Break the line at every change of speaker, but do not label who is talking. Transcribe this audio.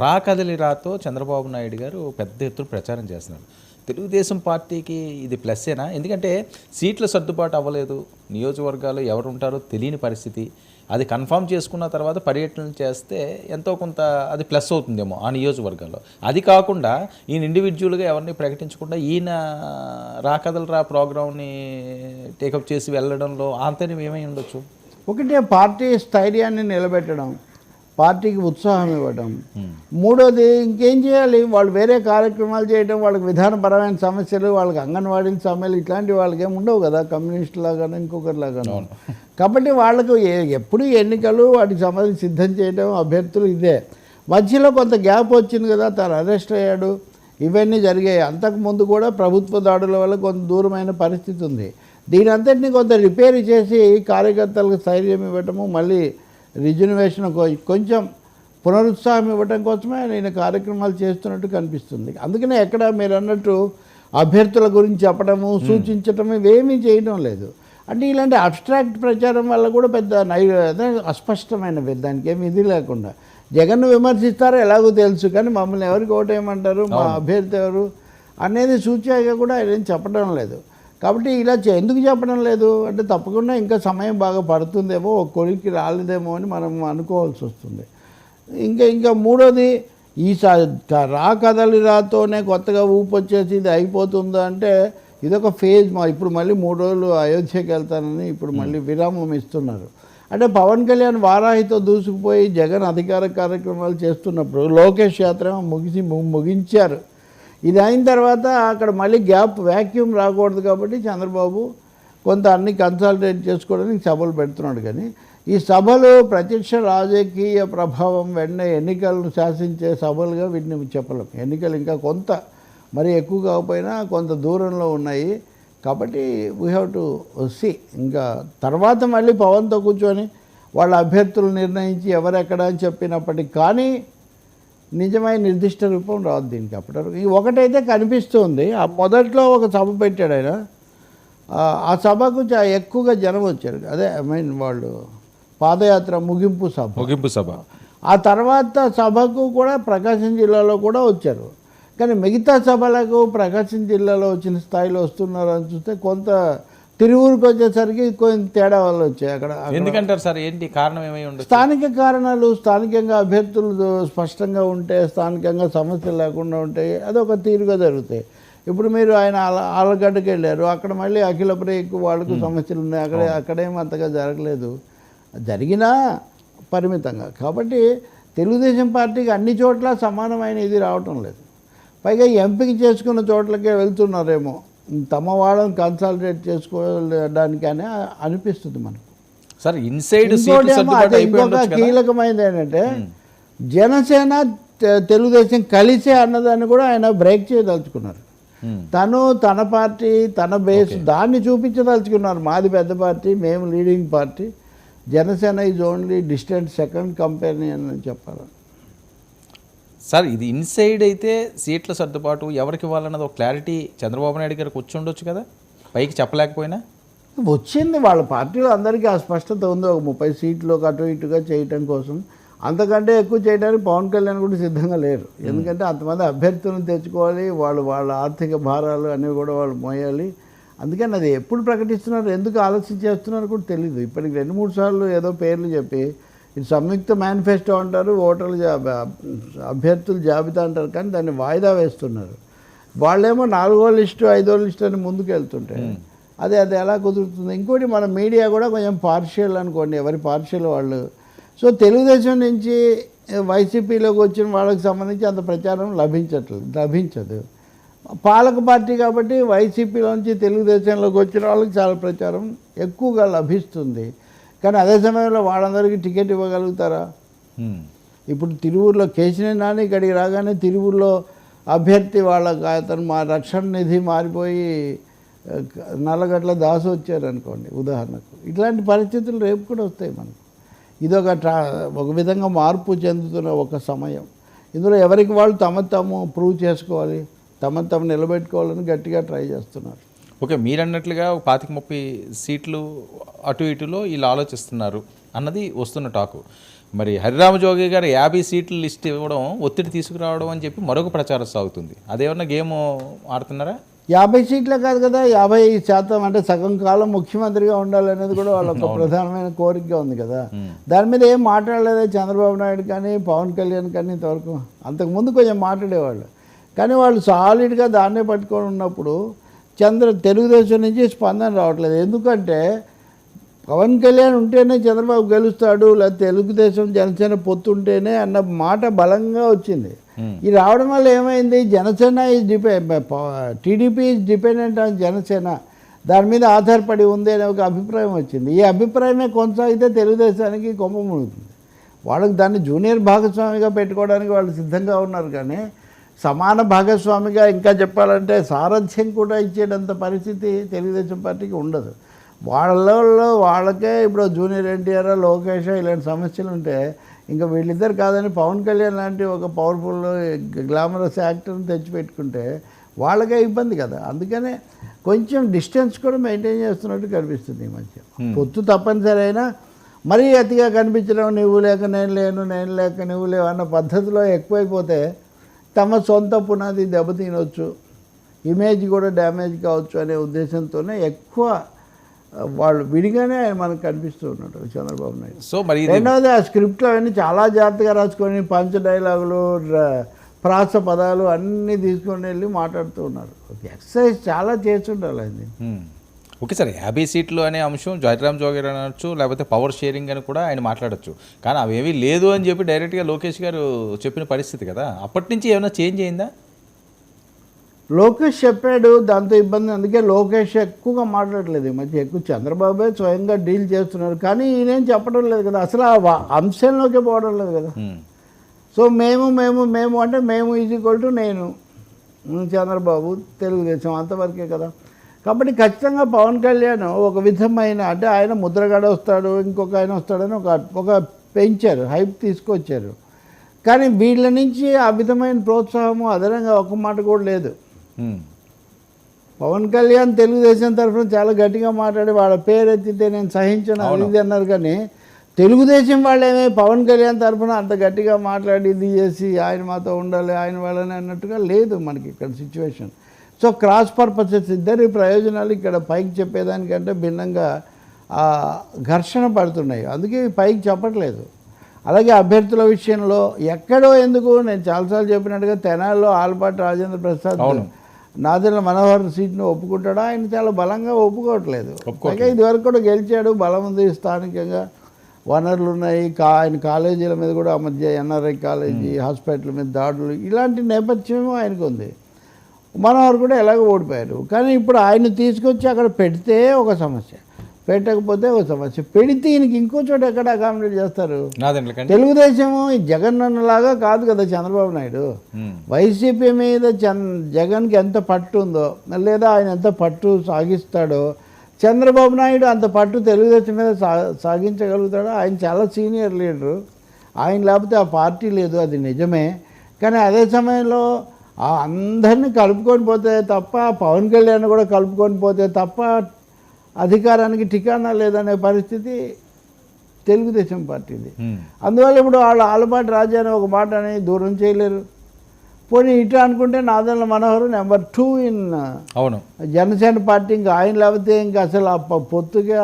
రా కదలి రాతో చంద్రబాబు నాయుడు గారు పెద్ద ఎత్తున ప్రచారం చేస్తున్నారు. తెలుగుదేశం పార్టీకి ఇది ప్లస్సేనా ఎందుకంటే సీట్ల సర్దుబాటు అవ్వలేదు. నియోజకవర్గాలు ఎవరు ఉంటారో తెలియని పరిస్థితి. అది కన్ఫర్మ్ చేసుకున్న తర్వాత పర్యటనలు చేస్తే ఎంతో కొంత అది ప్లస్ అవుతుందేమో ఆ నియోజకవర్గాల్లో. అది కాకుండా ఈయన ఇండివిజువల్గా ఎవరిని ప్రకటించకుండా ఈయన రా కదలి రా ప్రోగ్రామ్ని టేకప్ చేసి వెళ్ళడంలో ఆంతర్యం ఏమై ఉండొచ్చు?
ఒకటే పార్టీ స్థైర్యాన్ని నిలబెట్టడం. పార్టీకి ఉత్సాహం ఇవ్వడం మూడోది ఇంకేం చేయాలి? వాళ్ళు వేరే కార్యక్రమాలు చేయడం వాళ్ళకి విధానపరమైన సమస్యలు వాళ్ళకి అంగన్వాడీల సమస్యలు ఇట్లాంటి వాళ్ళకి ఏమి ఉండవు కదా? కమ్యూనిస్ట్ లాగాను ఇంకొకరి లాగాను. కాబట్టి వాళ్ళకు ఏ- ఎప్పుడు ఎన్నికలు వాటికి సంబంధించి సిద్ధం చేయడం అభ్యర్థులు ఇదే. మధ్యలో కొంత గ్యాప్ వచ్చింది కదా తను అరెస్ట్ అయ్యాడు. ఇవన్నీ జరిగాయి. అంతకుముందు కూడా ప్రభుత్వ దాడుల వల్ల కొంత దూరమైన పరిస్థితి ఉంది. దీని అంతటిని కొంత రిపేర్ చేసి కార్యకర్తలకు స్థైర్యం ఇవ్వటము మళ్ళీ రిజర్వేషన్ కొంచెం పునరుత్సాహం ఇవ్వటం కోసమే నేను కార్యక్రమాలు చేస్తున్నట్టు కనిపిస్తుంది. అందుకనే ఎక్కడ మీరు అన్నట్టు అభ్యర్థుల గురించి చెప్పడము సూచించటము ఇవేమీ చేయడం లేదు. అంటే ఇలాంటి అబ్స్ట్రాక్ట్ ప్రచారం వల్ల కూడా పెద్ద అస్పష్టమైన దానికి ఏమి ఇది లేకుండా. జగన్ను విమర్శిస్తారో ఎలాగో తెలుసు కానీ మమ్మల్ని ఎవరికి ఓటేయమంటారు మా అభ్యర్థి ఎవరు అనేది సూచాయిగా కూడా ఆయన ఏం చెప్పడం లేదు. కాబట్టి ఇలా చే- ఎందుకు చెప్పడం లేదు? అంటే తప్పకుండా ఇంకా సమయం బాగా పడుతుందేమో ఒక కొలిక్కి రాలేదేమో అని మనం అనుకోవాల్సి వస్తుంది. ఇంకా ఇంకా మూడోది ఈ రా కదలి రాతోనే కొత్తగా ఊపు వచ్చేసి ఇది అయిపోతుందా అంటే ఇదొక ఫేజ్ మా ఇప్పుడు మళ్ళీ మూడు రోజులు అయోధ్యకి వెళ్తానని ఇప్పుడు మళ్ళీ విరామం ఇస్తున్నారు. అంటే పవన్ కళ్యాణ్ వారాహితో దూసుకుపోయి జగన్ అధికార కార్యక్రమాలు చేస్తున్నప్పుడు లోకేష్ యాత్ర ముగిసి ముగించారు. ఇది అయిన తర్వాత అక్కడ మళ్ళీ గ్యాప్ వ్యాక్యూమ్ రాకూడదు కాబట్టి చంద్రబాబు కొంత అన్ని కన్సల్టేట్ చేసుకోవడానికి సభలు పెడుతున్నాడు కానీ ఈ సభలు ప్రత్యక్ష రాజకీయ ప్రభావం వెంటనే ఎన్నికలను శాసించే సభలుగా వీటిని చెప్పలేం. ఎన్నికలు ఇంకా కొంత మరి ఎక్కువ కాకపోయినా కొంత దూరంలో ఉన్నాయి. కాబట్టి వీ హ్యావ్ టు సి ఇంకా తర్వాత మళ్ళీ పవన్తో కూర్చొని వాళ్ళ అభ్యర్థులు నిర్ణయించి ఎవరెక్కడ అని చెప్పినప్పటికి కానీ నిజమైన నిర్దిష్ట రూపం రాదు దీనికి అప్పటివరకు. ఈ ఒకటైతే కనిపిస్తుంది. ఆ మొదట్లో ఒక సభ పెట్టాడు ఆయన. ఆ- సభకు చా ఎక్కువగా జనం వచ్చారు. అదే ఐ మీన్ వాళ్ళు పాదయాత్ర ముగింపు సభ.
ముగింపు సభ.
ఆ తర్వాత సభకు కూడా ప్రకాశం జిల్లాలో కూడా వచ్చారు. కానీ మిగతా సభలకు ప్రకాశం జిల్లాలో వచ్చిన స్థాయిలో వస్తున్నారు అని చూస్తే కొంత తిరువురికి వచ్చేసరికి కొంచెం తేడా వల్ల వచ్చాయి అక్కడ.
ఎందుకంటారు సార్? ఏంటి కారణం ఏమై ఉండొచ్చు?
స్థానిక కారణాలు స్థానికంగా అభ్యర్థులు స్పష్టంగా ఉంటే స్థానికంగా సమస్యలు లేకుండా ఉంటాయి. అదొక తీరుగా జరుగుతాయి. ఇప్పుడు మీరు ఆయన ఆల ఆలగడ్డకి వెళ్ళారు. అక్కడ మళ్ళీ అఖిల బ్రేక్ వాళ్ళకు సమస్యలు ఉన్నాయి. అక్కడ అక్కడేం అంతగా జరగలేదు. జరిగినా పరిమితంగా. కాబట్టి తెలుగుదేశం పార్టీకి అన్ని చోట్ల సమానమైన ఇది రావటం లేదు. పైగా ఎంపిక చేసుకున్న చోట్లకే వెళ్తున్నారేమో. తమ వాళ్ళని కన్సాలిడేట్ చేసుకోవడానికి అని అనిపిస్తుంది మనకు.
సార్ ఇన్సైడ్
ఇంకొక కీలకమైనది ఏంటంటే జనసేన తె- తెలుగుదేశం కలిసే అన్నదాన్ని కూడా ఆయన బ్రేక్ చేయదలుచుకున్నారు.
Hmm.
తను తన పార్టీ తన బేస్ దాన్ని చూపించదలుచుకున్నారు. మాది పెద్ద పార్టీ మేము leading party Janasena is only distant second company అని చెప్పాలి.
సార్ ఇది ఇన్సైడ్ అయితే సీట్ల సర్దుబాటు ఎవరికి ఇవ్వాలన్నది ఒక క్లారిటీ చంద్రబాబు నాయుడు గారికి వచ్చి ఉండొచ్చు కదా? పైకి చెప్పలేకపోయినా?
వచ్చింది వాళ్ళ పార్టీలో అందరికీ ఆ స్పష్టత ఉంది. ఒక ముప్పై సీట్లు అటు ఇటుగా చేయటం కోసం. అంతకంటే ఎక్కువ చేయడానికి పవన్ కళ్యాణ్ కూడా సిద్ధంగా లేరు. ఎందుకంటే అంతమంది అభ్యర్థులను తెచ్చుకోవాలి వాళ్ళు వాళ్ళ ఆర్థిక భారాలు అనేవి కూడా వాళ్ళు మోయాలి. అందుకని అది ఎప్పుడు ప్రకటిస్తున్నారు ఎందుకు ఆలస్యం చేస్తున్నారు కూడా తెలియదు ఇప్పటికి రెండు మూడు సార్లు ఏదో పేర్లు చెప్పి ఇది సంయుక్త మేనిఫెస్టో అంటారు ఓటర్ల అభ్యర్థుల జాబితా అంటారు కానీ దాన్ని వాయిదా వేస్తున్నారు. వాళ్ళేమో నాలుగో లిస్టు ఐదో లిస్టు అని ముందుకు వెళ్తుంటే అదే అది ఎలా కుదురుతుంది? ఇంకోటి మన మీడియా కూడా కొంచెం పార్షియల్ అనుకోండి ఎవరి పార్షియల్ వాళ్ళు. సో తెలుగుదేశం నుంచి వైసీపీలోకి వచ్చిన వాళ్ళకి సంబంధించి అంత ప్రచారం లభించట్లేదు లభించదు. పాలక పార్టీ కాబట్టి వైసీపీలోంచి తెలుగుదేశంలోకి వచ్చిన వాళ్ళకి చాలా ప్రచారం ఎక్కువగా లభిస్తుంది. కానీ అదే సమయంలో వాళ్ళందరికీ టికెట్ ఇవ్వగలుగుతారా. ఇప్పుడు తిరువురులో కేశినేని నాని ఇక్కడికి రాగానే తిరువురులో అభ్యర్థి వాళ్ళ అతను మా రక్షణ నిధి మారిపోయి నల్లగట్ల దాసు వచ్చారు అనుకోండి ఉదాహరణకు. ఇట్లాంటి పరిస్థితులు రేపు కూడా వస్తాయి మనకు. ఇదొక ట్రా ఒక విధంగా మార్పు చెందుతున్న ఒక సమయం. ఇందులో ఎవరికి వాళ్ళు తమ తాము ప్రూవ్ చేసుకోవాలి తమ తాము నిలబెట్టుకోవాలని గట్టిగా ట్రై చేస్తున్నారు.
ఓకే మీరు అన్నట్లుగా ఒక పాతిక ముప్పై సీట్లు అటు ఇటులో వీళ్ళు ఆలోచిస్తున్నారు అన్నది వస్తున్న టాకు. మరి హరిరామ జోగి గారు యాభై సీట్ల లిస్ట్ ఇవ్వడం ఒత్తిడి తీసుకురావడం అని చెప్పి మరొక ప్రచారం సాగుతుంది. అదేమన్నా గేమ్ ఆడుతున్నారా?
యాభై సీట్లే కాదు కదా యాభై శాతం అంటే సగం కాలం ముఖ్యమంత్రిగా ఉండాలనేది కూడా వాళ్ళ ఒక ప్రధానమైన కోరికగా ఉంది కదా. దాని మీద ఏం మాట్లాడలేదు చంద్రబాబు నాయుడు కానీ పవన్ కళ్యాణ్ కానీ ఇంతవరకు. అంతకుముందు కొంచెం మాట్లాడేవాళ్ళు. కానీ వాళ్ళు సాలిడ్గా దాన్నే పట్టుకొని ఉన్నప్పుడు చంద్ర తెలుగుదేశం నుంచి స్పందన రావట్లేదు. ఎందుకంటే పవన్ కళ్యాణ్ ఉంటేనే చంద్రబాబు గెలుస్తాడు లేదా తెలుగుదేశం జనసేన పొత్తు ఉంటేనే అన్న మాట బలంగా వచ్చింది. ఈ రావడం వల్ల ఏమైంది? Janasena is డిపె TDP is dependent on Janasena. దాని మీద ఆధారపడి ఉంది అనే ఒక అభిప్రాయం వచ్చింది. ఈ అభిప్రాయమే కొనసాగితే తెలుగుదేశానికి కొమ్మ మునుగుతుంది వాళ్ళకి దాన్ని జూనియర్ భాగస్వామిగా పెట్టుకోవడానికి వాళ్ళు సిద్ధంగా ఉన్నారు కానీ సమాన భాగస్వామిగా ఇంకా చెప్పాలంటే సారథ్యం కూడా ఇచ్చేటంత పరిస్థితి తెలుగుదేశం పార్టీకి ఉండదు. వాళ్ళలో వాళ్ళకే ఇప్పుడు జూనియర్ ఎన్టీఆర్ లోకేష్ ఇలాంటి సమస్యలు ఉంటే ఇంకా వీళ్ళిద్దరు కాదని పవన్ కళ్యాణ్ లాంటి ఒక పవర్ఫుల్ గ్లామరస్ యాక్టర్ని తెచ్చిపెట్టుకుంటే వాళ్ళకే ఇబ్బంది కదా. అందుకనే కొంచెం డిస్టెన్స్ కూడా మెయింటైన్ చేస్తున్నట్టు కనిపిస్తుంది ఈ మధ్య. పొత్తు తప్పనిసరి అయినా మరీ అతిగా కనిపించడం నువ్వు లేక నేను లేను నేను లేక నువ్వు లేవు అన్న పద్ధతిలో ఎక్కువైపోతే తమ సొంత పునాది దెబ్బతినవచ్చు ఇమేజ్ కూడా డ్యామేజ్ కావచ్చు అనే ఉద్దేశంతోనే ఎక్కువ వాళ్ళు విడిగానే ఆయన మనకు కనిపిస్తూ ఉన్నాడు చంద్రబాబు నాయుడు.
సో మరి
రెండవది ఆ స్క్రిప్ట్లో అవన్నీ చాలా జాగ్రత్తగా రాసుకొని పంచ డైలాగులు ప్రాస పదాలు అన్నీ తీసుకొని వెళ్ళి మాట్లాడుతూ ఉన్నారు. ఎక్సర్సైజ్ చాలా చేస్తుండాలి అది.
ఓకే సార్ యాభై సీట్లు అనే అంశం జయరామ్ జోగి అనొచ్చు లేకపోతే పవర్ షేరింగ్ అని కూడా ఆయన మాట్లాడొచ్చు. కానీ అవేమీ లేదు అని చెప్పి డైరెక్ట్గా లోకేష్ గారు చెప్పిన పరిస్థితి కదా. అప్పటి నుంచి ఏమైనా చేంజ్ అయిందా?
లోకేష్ చెప్పాడు దాంతో ఇబ్బంది అందుకే లోకేష్ ఎక్కువగా మాట్లాడలేదు. ఈ మధ్య ఎక్కువ చంద్రబాబే స్వయంగా డీల్ చేస్తున్నారు. కానీ ఈయనేం చెప్పడం లేదు కదా. అసలు ఆ అంశంలోకి పోవడం లేదు కదా.
మ్మ్.
సో మేము మేము మేము అంటే మేము ఈజ్ ఈక్వల్ టు నేను. చంద్రబాబు తెలుగుదేశం అంతవరకే కదా. కాబట్టి ఖచ్చితంగా పవన్ కళ్యాణ్ ఒక విధమైన అంటే ఆయన ముద్రగడ వస్తాడు ఇంకొక ఆయన వస్తాడని ఒక ఒక పెంచారు హైప్ తీసుకొచ్చారు. కానీ వీళ్ళ నుంచి ఆ విధమైన ప్రోత్సాహము అదనంగా ఒక మాట కూడా లేదు. పవన్ కళ్యాణ్ తెలుగుదేశం తరఫున చాలా గట్టిగా మాట్లాడి వాళ్ళ పేరు ఎత్తితే నేను సహించను అది అన్నారు కానీ తెలుగుదేశం వాళ్ళేమే పవన్ కళ్యాణ్ తరఫున అంత గట్టిగా మాట్లాడి ఇది చేసి ఆయన మాతో ఉండాలి ఆయన వాళ్ళని అన్నట్టుగా లేదు మనకి ఇక్కడ సిచ్యువేషన్ సో క్రాస్ పర్పసెస్ ఇద్దరి ప్రయోజనాలు ఇక్కడ పైకి చెప్పేదానికంటే భిన్నంగా ఘర్షణ పడుతున్నాయి. అందుకే పైకి చెప్పట్లేదు. అలాగే అభ్యర్థుల విషయంలో ఎక్కడో ఎందుకు నేను చాలాసార్లు చెప్పినట్టుగా తెనాల్లో ఆలపాటి రాజేంద్ర ప్రసాద్. నాదెళ్ళ మనోహర్ సీట్ను ఒప్పుకుంటాడా? ఆయన చాలా బలంగా ఒప్పుకోవట్లేదు. పైగా ఇదివరకు కూడా గెలిచాడు బలం ఉంది స్థానికంగా. వనరులు ఉన్నాయి కా ఆయన కాలేజీల మీద కూడా ఆ మధ్య ఎన్ఆర్ఐ కాలేజీ హాస్పిటల్ మీద దాడులు ఇలాంటి నేపథ్యం ఆయనకు ఉంది మనోహర్ కూడా ఎలాగో ఓడిపోయారు. కానీ ఇప్పుడు ఆయన తీసుకొచ్చి అక్కడ పెడితే ఒక సమస్య. పెట్టకపోతే ఒక సమస్య. పెడితే ఈయనకి ఇంకో చోట ఎక్కడ అకామిడేట్ చేస్తారు? ఈ జగన్ లాగా కాదు కదా చంద్రబాబు నాయుడు. వైసీపీ మీద చన్ జగన్కి ఎంత పట్టు ఉందో లేదా ఆయన ఎంత పట్టు సాగిస్తాడో చంద్రబాబు నాయుడు అంత పట్టు తెలుగుదేశం మీద సా సాగించగలుగుతాడో? ఆయన చాలా సీనియర్ లీడరు. ఆయన లేకపోతే ఆ పార్టీ లేదు అది నిజమే. కానీ అదే సమయంలో అందరినీ కలుపుకొని పోతే తప్ప పవన్ కళ్యాణ్ కూడా కలుపుకొని పోతే తప్ప అధికారానికి ఠికానా లేదనే పరిస్థితి తెలుగుదేశం పార్టీది. అందువల్ల ఇప్పుడు వాళ్ళు ఆలపాటి రాజా అని ఒక మాట అని దూరం చేయలేరు. పోనీ ఇట్లా అనుకుంటే Nadendla Manohar number two in
అవును.
జనసేన పార్టీ ఇంకా ఆయన లేకపోతే ఇంకా అసలు ఆ పొత్తుగా